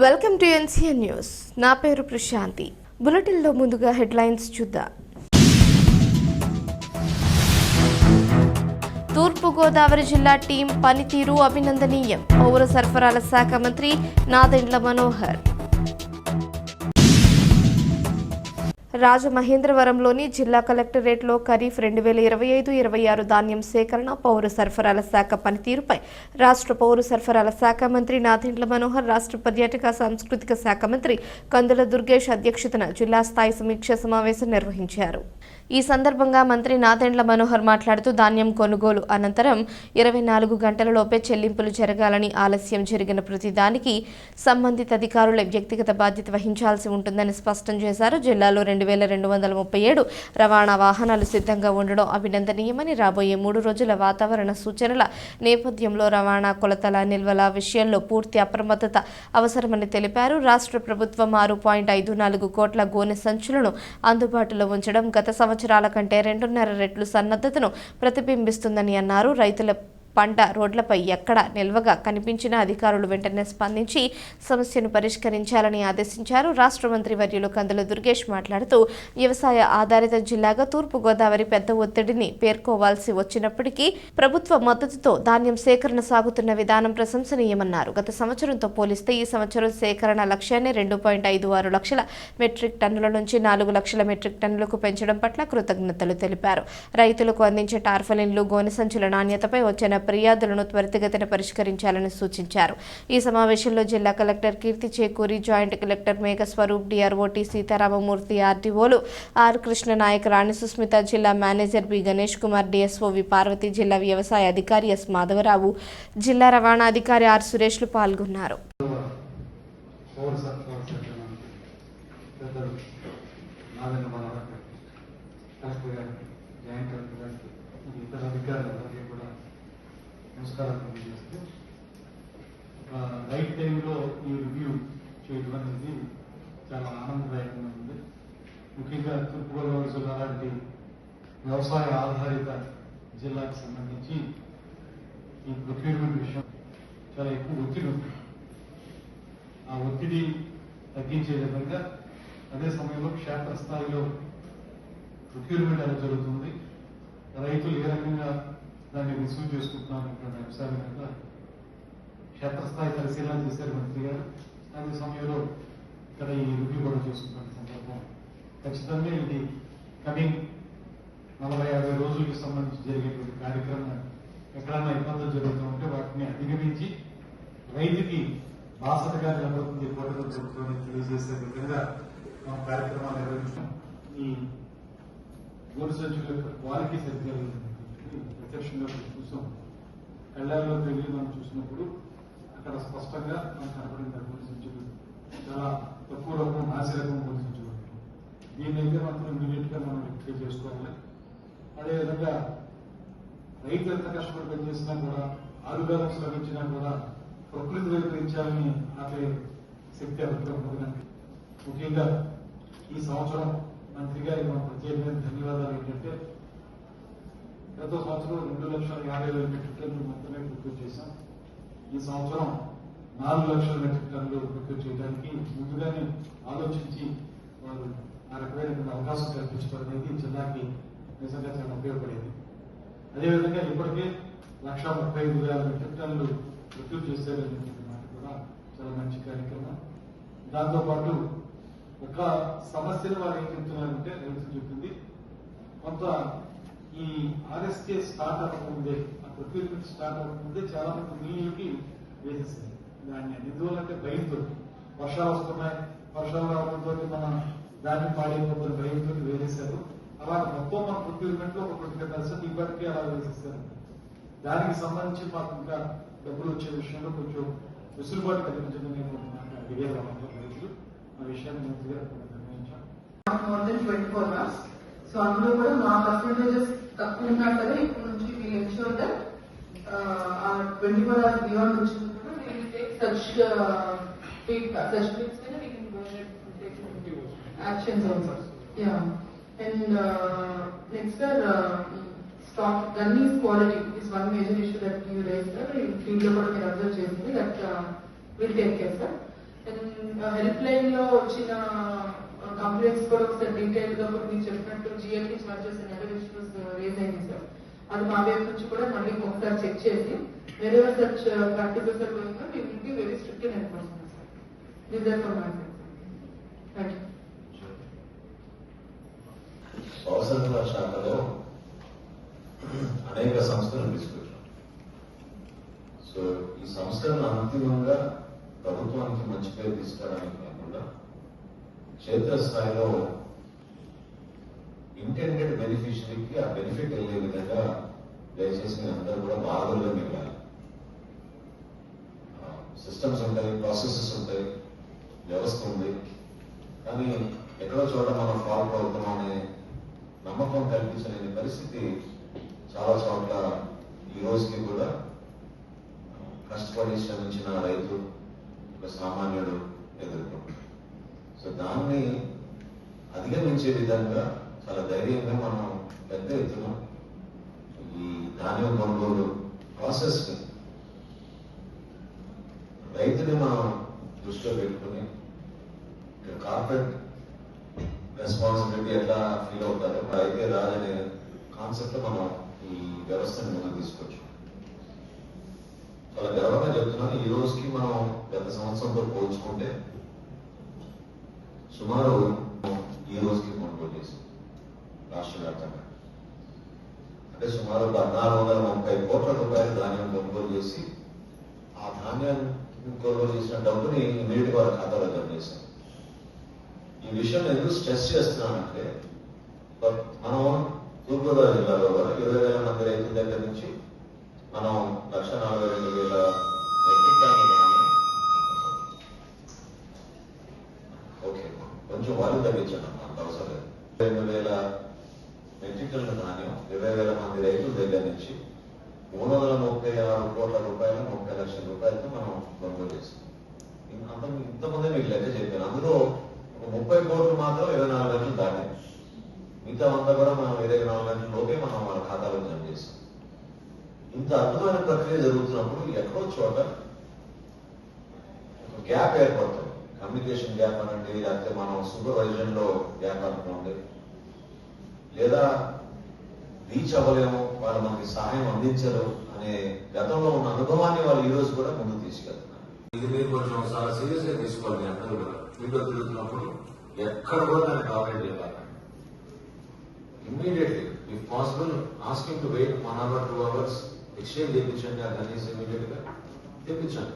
Welcome to NCN news. నా పేరు ప్రశాంతి. బులెటిన్లో ముందుగా హెడ్లైన్స్ చూద్దాం. తూర్పుగోదావరి జిల్లా టీం పనితీరు అభినందనీయం. పౌర సరఫరాల శాఖ మంత్రి నాదెండ్ల మనోహర్. రాజమహేంద్రవరంలోని జిల్లా కలెక్టరేట్లో ఖరీఫ్ రెండు వేల ఇరవై ఐదు ఇరవై ఆరు ధాన్యం సేకరణ పౌర సరఫరాల శాఖ పనితీరుపై రాష్ట్ర పౌర సరఫరాల శాఖ మంత్రి నాదెండ్ల మనోహర్ రాష్ట్ర పర్యాటక సాంస్కృతిక శాఖ మంత్రి కందుల దుర్గేష్ అధ్యక్షతన జిల్లా స్థాయి సమీక్ష సమావేశం నిర్వహించారు. ఈ సందర్భంగా మంత్రి నాదెండ్ల మనోహర్ మాట్లాడుతూ ధాన్యం కొనుగోలు అనంతరం ఇరవై నాలుగు గంటలలోపే చెల్లింపులు జరగాలని ఆలస్యం జరిగిన ప్రతిదానికి సంబంధిత అధికారుల వ్యక్తిగత బాధ్యత వహించాల్సి ఉంటుందని స్పష్టం చేశారు. జిల్లాలో రెండు వేల రెండు వందల ముప్పై ఏడు రవాణా వాహనాలు సిద్ధంగా ఉండడం అభినందనీయమని రాబోయే మూడు రోజుల వాతావరణ సూచనల నేపథ్యంలో రవాణా కొలతల నిల్వల విషయంలో పూర్తి అప్రమత్తత అవసరమని తెలిపారు. రాష్ట్ర ప్రభుత్వం ఆరు పాయింట్ ఐదు నాలుగు కోట్ల గోనె సంచులను అందుబాటులో ఉంచడం గత సంవత్సరాల కంటే రెండున్నర రెట్లు సన్నద్ధతను ప్రతిబింబిస్తుందని అన్నారు. రైతుల పంట రోడ్లపై ఎక్కడ నిల్వగా కనిపించిన అధికారులు వెంటనే స్పందించి సమస్యను పరిష్కరించాలని ఆదేశించారు. రాష్ట్ర మంత్రి వర్యులు కందుల దుర్గేష్ మాట్లాడుతూ వ్యవసాయ ఆధారిత జిల్లాగా తూర్పుగోదావరి పెద్ద ఒత్తిడిని పేర్కోవాల్సి వచ్చినప్పటికీ ప్రభుత్వ మద్దతుతో ధాన్యం సేకరణ సాగుతున్న విధానం ప్రశంసనీయమన్నారు. గత సంవత్సరంతో పోలిస్తే ఈ సంవత్సరం సేకరణ లక్ష్యాన్ని రెండు పాయింట్ ఐదు ఆరు లక్షల మెట్రిక్ టన్నుల నుంచి నాలుగు లక్షల మెట్రిక్ టన్నులకు పెంచడం పట్ల కృతజ్ఞతలు తెలిపారు. రైతులకు అందించే టార్ఫలిన్లు గోనె సంచుల నాణ్యతపై వచ్చిన ఫిర్యాదులను త్వరితగతిన పరిష్కరించాలని సూచించారు. ఈ సమావేశంలో జిల్లా collector Keerthi Chekuri joint collector Meghaswaroop DRO T Sitaramamurthy ఆర్డీఓలు R Krishna Naik Rani Susmitha జిల్లా manager B Ganesh Kumar DSO V Parvathi జిల్లా వ్యవసాయ అధికారి ఎస్ మాధవరావు జిల్లా రవాణా అధికారి ఆర్ సురేష్లు పాల్గొన్నారు. కలెక్టర్ గారు జాయింట్ కలెక్టర్ ఇతర అధికారులందరికీ కూడా నమస్కారాలు తెలియజేస్తూ ఒక రైట్ టైంలో ఈ రివ్యూ చేయడం అనేది చాలా ఆనందదాయకంగా ఉంది. ముఖ్యంగా తూర్పుగోదావరి జిల్లా లాంటి వ్యవసాయ ఆధారిత జిల్లాకు సంబంధించి ఈ ప్రొక్యూర్మెంట్ విషయం చాలా ఎక్కువ ఒత్తిడి ఉంది. ఆ ఒత్తిడి తగ్గించే విధంగా అదే సమయంలో క్షేత్రస్థాయిలో ప్రొక్యూర్మెంట్ ఎలా జరుగుతుంది. రైతులు ఏ రకంగా దాన్ని రిసీవ్ చేసుకుంటున్నాను అనే అంశాల మీద క్షేత్రస్థాయి పరిశీలన చేశారు మంత్రి గారు అదే సమయంలో ఇక్కడ ఈ రివ్యూ కూడా చేసుకుంటున్న సందర్భం ఖచ్చితంగా ఇది కమింగ్ నలభై యాభై రోజులకి సంబంధించి జరిగేటువంటి కార్యక్రమం ఎక్కడన్నా ఇబ్బందులు జరుగుతూ ఉంటే వాటిని అధిగమించి రైతుకి బాసటగా నిలబడుతుంది కోటలు ప్రభుత్వం తెలియజేసే విధంగా మా కార్యక్రమాలు నిర్వహించడం ఈ గోరు సంచుల యొక్క క్వాలిటీ సరిగ్గా ప్రత్యక్షంగా చూసాం. కళ్ళాల్లో వెళ్ళి మనం చూసినప్పుడు అక్కడ స్పష్టంగా మనకు కనపడింది ఆ చాలా తక్కువ రకం నాసి రకం గోడు దీన్ని అయితే మాత్రం ఇమీడియట్గా మనం రెక్టిఫై చేసుకోవాలి. అదేవిధంగా రైతు ఎంత కష్టపడి పనిచేసినా కూడా ఆరుగాలం శ్రమించినా కూడా ప్రకృతి వైపరించాలని ఆపే శక్తి అవసరం ఉన్నదండి ముఖ్యంగా ఈ సంవత్సరం మంత్రి గారికి మన ప్రత్యేకమైన ధన్యవాదాలు ఏంటంటే గత సంవత్సరం రెండు లక్షల యాభై వేల మెట్రిక్ టన్నులు మాత్రమే ప్రొక్యూర్ చేశాం. ఈ సంవత్సరం నాలుగు లక్షల మెట్రిక్ టన్నులు ప్రొక్యూర్ చేయడానికి ముందుగానే ఆలోచించి వారు ఆ రకమైన అవకాశం కల్పించడం అనేది జిల్లాకి నిజంగా చాలా ఉపయోగపడేది. అదేవిధంగా ఇప్పటికే లక్ష ముప్పై ఐదు వేల మెట్రిక్ టన్నులు ప్రొక్యూర్ చేశారనేటువంటి మాట కూడా చాలా మంచి కార్యక్రమం. దాంతోపాటు ఒక సమస్యను వారు ఏం చెప్తున్నారంటే రైతులు చెప్పింది కొంత ఈ ఆర్ఎస్కే స్టార్ట్ అవ్వకముందే ఆ ప్రొక్యూర్మెంట్ స్టార్ట్ అవ్వకముందే చాలా మంది నీళ్ళకి వేసేసింది దాన్ని ఎందువల్లంటే భయంతో వర్షాలు వస్తున్నాయి వర్షాలు రావడంతో మన దాన్ని పాడైపోతున్న భయంతో వేసేశారు అలా మొత్తం మన ప్రొక్యూర్మెంట్లో ఒక ట్వంటీ పర్సెంట్ ఇప్పటికే అలా వేసేస్తారు దానికి సంబంధించి మాకు ఇంకా డబ్బులు వచ్చే విషయంలో కొంచెం వెసులుబాటు కల్పించడం నేను అడిగారు రైతులు ఆ విషయాన్ని మంత్రి గారు నిర్ణయించాం ట్వంటీ ఫోర్ అవర్స్ సో అందులో కూడా మా పర్సంటేజెస్ తక్కువ ఉన్నా కదా ఇప్పుడు నుంచి మీరు ఎన్షోర్ ఆ ట్వంటీ ఫోర్ అవర్స్ బియాండ్ నుంచి హెల్ప్ లైన్లో వచ్చిన కంప్లైంట్స్ కూడా ఒకసారి డీటెయిల్గా కూడా మీరు చెప్పినట్టు జిఎల్టీ చార్జెస్ అనేవి ఇష్యూస్ రేజ్ అయింది సార్ అది మా వైపు నుంచి కూడా మళ్ళీ ఒకసారి చెక్ చేసి వేరే such practices are going on will be very strict in enforcement sir this are for my thank you అవసరాల శాఖలో అనేక సంస్థలు తీసుకొచ్చాం సో ఈ సంస్థలను అంతిమంగా ప్రభుత్వానికి మంచి పేరు తీసుకోవడానికి కాకుండా క్షేత్ర స్థాయిలో ఇంటెండెడ్ బెనిఫిషరీకి ఆ బెనిఫిట్ వెళ్ళే విధంగా దయచేసి మీ అందరూ కూడా బాధల్లో మిగాలి. సిస్టమ్స్ ఉంటాయి ప్రాసెసెస్ ఉంటాయి వ్యవస్థ ఉంది. కానీ ఎక్కడో చోట మనం ఫాల్ట్ అవుతున్నాం అనే నమ్మకం కల్పించలేని పరిస్థితి చాలా చోట్ల ఈ రోజుకి కూడా కష్టపడి శ్రమించిన రైతులు ఒక సామాన్యుడు ఎదుర్కొంటాడు సో దాన్ని అధిగమించే విధంగా చాలా ధైర్యంగా మనం పెద్ద ఎత్తున ఈ ధాన్యం కొనుగోలు ప్రాసెస్ రైతుని మనం దృష్టిలో పెట్టుకుని ఇక్కడ కార్పొరేట్ రెస్పాన్సిబిలిటీ ఎట్లా ఫీల్ అవుతారో అయితే రాదనే కాన్సెప్ట్ మనం ఈ వ్యవస్థను ముందుకు తీసుకోవచ్చు చాలా గర్వంగా చెప్తున్నాను ఈ రోజుకి మనం గత సంవత్సరంతో పోల్చుకుంటే సుమారు ఈ రోజుకి కొనుగోలు చేసింది రాష్ట్ర వ్యాప్తంగా. అంటే సుమారు పద్నాలుగు వందల ముప్పై కోట్ల రూపాయలు ధాన్యం కొనుగోలు చేసి ఆ ధాన్యాన్ని కొనుగోలు చేసిన డబ్బుని ఇమీడియట్ వారి ఖాతాలో జమ చేశాం ఈ విషయం ఎందుకు స్ట్రెస్ చేస్తున్నానంటే మనం తూర్పుగోదావరి జిల్లాలో ఇరవై వేల మంది రైతుల దగ్గర నుంచి మనం లక్ష నలభై రెండు వేల మెట్రిక్ టన్నుల ధాన్యం ఓకే కొంచెం వాళ్ళు తగ్గించాను అమ్మా, అంత అవసరం లేదు రెండు వేల మెట్రిక్ టన్నుల ధాన్యం ఇరవై వేల మంది రైతుల దగ్గర నుంచి మూడు వందల ముప్పై ఆరు కోట్ల రూపాయలు ముప్పై లక్షల రూపాయలతో మనం కొనుగోలు చేస్తాం అంత ఇంతమంది మీకు లెక్క చెప్పాను. అందులో ఒక ముప్పై కోట్లు మాత్రం ఇరవై నాలుగు లక్షలు దాటాయి. మిగతా అంతా కూడా మనం ఇరవై నాలుగు లక్షల లోపే మనం మన ఖాతాలో జమ చేస్తాం. ఇంత అద్భుతమైన ప్రక్రియ జరుగుతున్నప్పుడు ఎక్కడో చోట గ్యాప్ ఏర్పడుతుంది. కమ్యూనికేషన్ గ్యాప్ అనండి లేకపోతే మనం సూపర్వైజన్లో గ్యాప్ అనుకోండి. లేదా రీచ్ అవ్వలేము వాళ్ళు మనకి సహాయం అందించరు అనే గతంలో ఉన్న అనుభవాన్ని వాళ్ళు ఈ రోజు కూడా ముందుకు తీసుకెళ్తున్నారు. ఇది మీరు కొంచెం చాలా సీరియస్గా తీసుకోవాలి అందరూ కూడా. ఫీల్డ్లో తిరుగుతున్నప్పుడు ఎక్కడ కూడా దాన్ని కాపరేట్ చేయాలి immediately if possible asking to wait one hour two hours exchange చేయించండి ఆ గణేష్ ఇమీడియట్గా. తెప్పించండి.